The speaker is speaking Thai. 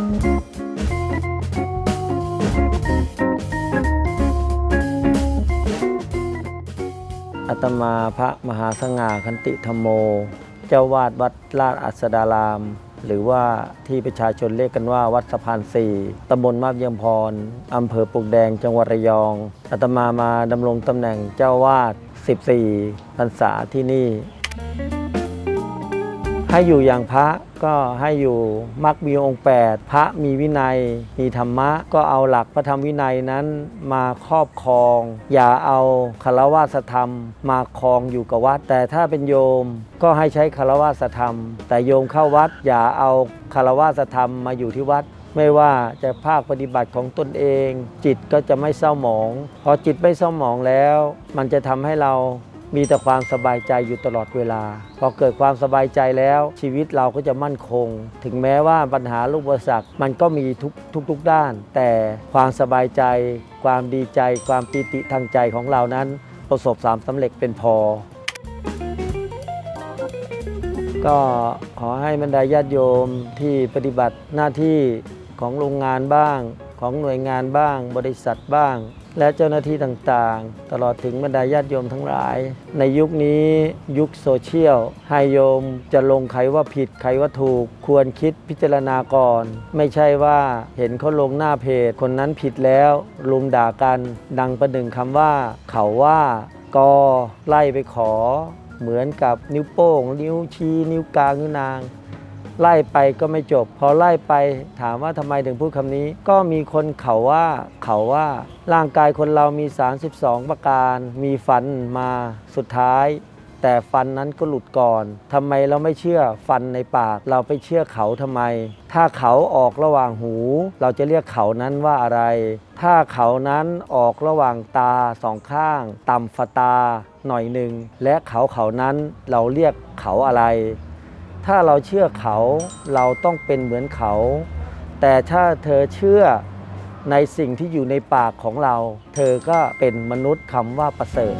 อาตมาพระมหาสง่าคันติธรรมโม เจ้าวาดวัดลาดอัสดาราม หรือว่าที่ประชาชนเรียกกันว่าวัดสะพานสี่ตำบลมาบเยี่ยมพร อำเภอปลวกแดงจังหวัดระยองอาตมามาดำรงตำแหน่งเจ้าวาด 14 พรรษาที่นี่ ให้อยู่อย่างพระก็ให้อยู่มักมีองค์ 8 พระมีวินัย มีธรรมะ ก็เอาหลักพระธรรมวินัยนั้นมาครอบครอง อย่าเอาคารวาสธรรม มาครองอยู่กับวัด แต่ถ้าเป็นโยมก็ให้ใช้คารวาสธรรม แต่โยมเข้าวัด อย่าเอาคารวาสธรรมมาอยู่ที่วัดไม่ว่าจะภาคปฏิบัติของตนเอง จิตก็จะไม่เศร้าหมอง พอจิตไม่เศร้าหมองแล้ว มันจะทำให้เรา มีแต่ความสบายใจอยู่ตลอดเวลา พอเกิดความสบายใจแล้วชีวิตเราก็จะมั่นคง ถึงแม้ว่าปัญหาลูกอุปสรรคมันก็มีทุกทุกทุกด้าน แต่ความสบายใจ ความดีใจ ความปีติทางใจของเรานั้น ประสบสามสำเร็จเป็นพอ ก็ขอให้บรรดาญาติโยมที่ปฏิบัติหน้าที่ของโรงงานบ้าง ของหน่วยงานบ้าง บริษัทบ้าง และเจ้าหน้าที่ต่างๆ ตลอดถึงบรรดาญาติโยมทั้งหลาย ในยุคนี้ยุคโซเชียลให้โยมจะลงใครว่าผิดใครว่าถูก ควรคิดพิจารณาก่อน ไม่ใช่ว่าเห็นเขาลงหน้าเพจ คนนั้นผิดแล้วลุมด่ากัน ดังประหนึ่งคำว่า เขาว่ากอไล่ไปขอ เหมือนกับนิ้วโป้ง นิ้วชี้นิ้วกลางนิ้วนาง ไล่ไปก็ไม่จบ พอไล่ไปถามว่าทำไมถึงพูดคำนี้ ก็มีคนเขาว่าเขาว่าร่างกายคนเรามี 32 ประการ มีฟันมาสุดท้าย แต่ฟันนั้นก็หลุดก่อนทำไมเราไม่เชื่อฟันในปาก เราไปเชื่อเขาทำไม ถ้าเขาออกระหว่างหู เราจะเรียกเขานั้นว่าอะไร ถ้าเขานั้นออกระหว่างตาสองข้างต่ำฝาตาหน่อยหนึ่งและเขาเขานั้นเราเรียกเขาอะไร ถ้าเราเชื่อเขาเราต้องเป็นเหมือนเขา แต่ถ้าเธอเชื่อในสิ่งที่อยู่ในปากของเรา เธอก็เป็นมนุษย์คำว่าประเสริฐ